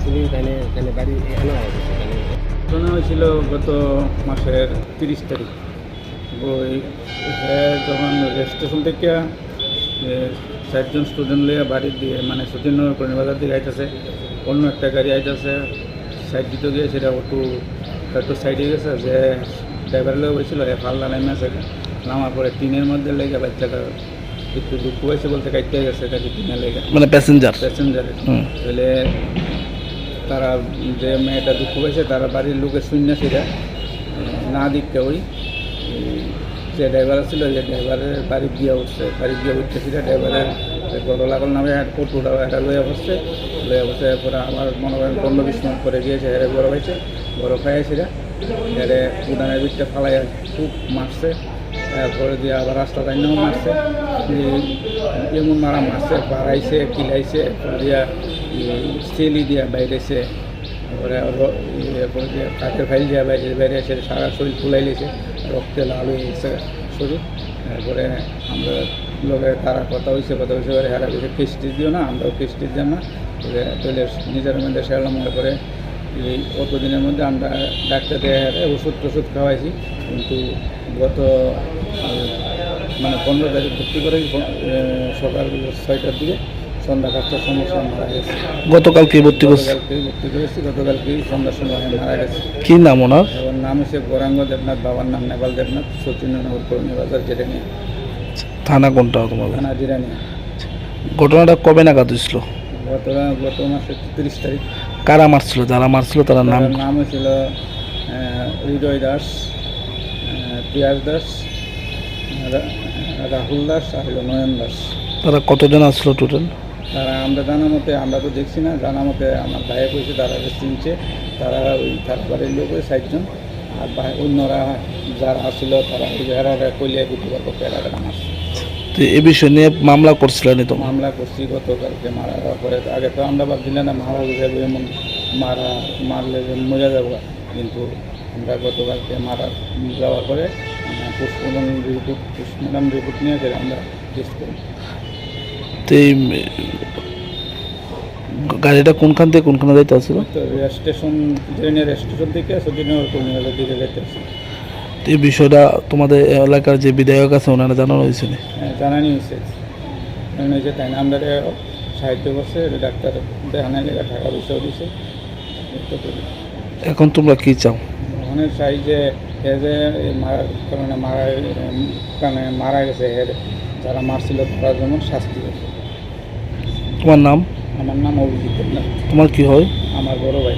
শুনি তাইনে তাইনে বাড়ি এখানে ঘটনা হয়েছিল গত মাসের তিরিশ তারিখ। ওই হ্যাঁ যখন রেল স্টেশন থেকে চারজন স্টুডেন্ট লিয়ে বাড়ি দিয়ে মানে সতীনগর কর্ণবাজার দিকে আইতেছে অন্য একটা গাড়ি আইতেছে সাইড দিতে গিয়ে সেটা একটু একটু সাইডে গেছে যে ড্রাইভার লোক হয়েছিল এ ফাল্লা নেমে আছে নামার পরে টিনের মধ্যে লেগে বাচ্চাটা একটু দুঃখ হয়েছে বলতে কাটতে গেছে গাড়ি টিনে লেগে মানে প্যাসেঞ্জার প্যাসেঞ্জারের হুম। তাহলে তারা যে মেয়েটা দুঃখ পেয়েছে তারা বাড়ির লোকের শূন্য সেটা না দিকতে ওই যে ড্রাইভার ছিল যে ড্রাইভারের বাড়ি গিয়ে উঠছে বাড়ি গিয়ে উঠতে সেটা ড্রাইভারের গরু লাগল নামে অটোটা একটা লইয়া বসছে। লইয়া বসে এরপরে আমার মনে করেন পনেরো বিশ মিনিট করে গিয়েছে হেরে বড় হয়েছে বড় খাইয়ে সেটা হেরে উদানের ভিতরে ফালাইয়া খুব মারছে। তারপরে দিয়ে আবার রাস্তা টাইনেও মারছে। এমন মারা মারছে, বাড়াইছে, কিলাইছে এরপর দিয়া স্টেলি দিয়া বাইরেছে। তারপরে দিয়ে কাঠের ফাইল দিয়া বাইরে বাইরে এসে সারা শরীর ফুলাই লেছে, রক্তে লাল হয়ে গেছে শরীর। তারপরে আমরা লোকের তারা কথা হয়েছে কথা হয়েছে হেরা কিছু কিস্তি দিও না, আমরাও কিস্তি দিও না। তাহলে নিজের মধ্যে সেরলাম মনে করে এই অত দিনের মধ্যে আমরা ডাক্তার ওষুধ টষুধ খাওয়াইছি কিন্তু গত মানে পনেরো তারিখ ভর্তি করে সকাল ছয়টার দিকে সন্ধ্যা পাঁচটার সমস্যা মারা গেছে। গতকালকে ভর্তি করছে? ভর্তি করেছি গতকালকেই সন্ধ্যার সময় মারা গেছে। কি নাম ওনার? ওর নাম হচ্ছে গৌরাঙ্গ দেবনাথ বাবার নাম নেপাল দেবনাথ সচিন্দ্রনগর কর্মী বাজার জিরানি থানা কোনটা তোমাদের? থানা জিরানি ঘটনাটা কবে নাগাদ হয়েছিল? গত গত মাসের তিরিশ তারিখ। কারা মারছিল? যারা মারছিল তার নাম? নাম হয়েছিল আহ, হৃদয় দাস পিয়াস দাস রাহুল দাস আর হলো নয়ন দাস। তারা কতজন আসলো টোটাল তারা আমরা জানা মতে আমরা তো দেখছি না জানা মতে আমার ভাইয়ে কইছে তারা চিনছে তারা ওই তার বাড়ির লোক ওই ষাটজন আর ভাই অন্যরা যারা আসছিল তারা ওই হেরা কইলে দিতে পারব পেরা আমার তো এই বিষয় নিয়ে মামলা করছিলেন তো? মামলা করছি গতকালকে মারা পরে আগে তো আমরা ভাবছিলাম না মারা যাবে এমন মারা মারলে মজা যাব কিন্তু আমরা গতকালকে মারা যাওয়ার পরে পুষ্পমন রিপোর্ট পুষ্পমন রিপোর্ট নিয়ে আমরা টেস্ট করি। তো গাড়িটা কোনখান থেকে কোনখানে যাইতে আসছিল স্টেশন ট্রেনের স্টেশন থেকে সতীনগর কর্মীদের দিকে যেতেছি তো এই বিষয়টা তোমাদের এলাকার যে বিধায়ক আছে ওনারা জানানো হয়েছে হ্যাঁ, জানানি হয়েছে। হয়েছে আমরা সাহায্য করছে ডাক্তার দেখানোর লেগে টাকা পয়সাও দিছে। এখন তোমরা কি চাও? অনেক চাই যে এ যে মারার কারণে মারা কারণে মারা গেছে এর যারা মারছিল তারা যেমন শাস্তি হবে তোমার নাম? আমার নাম অভিজিৎ তোমার কি হয়? আমার বড় ভাই।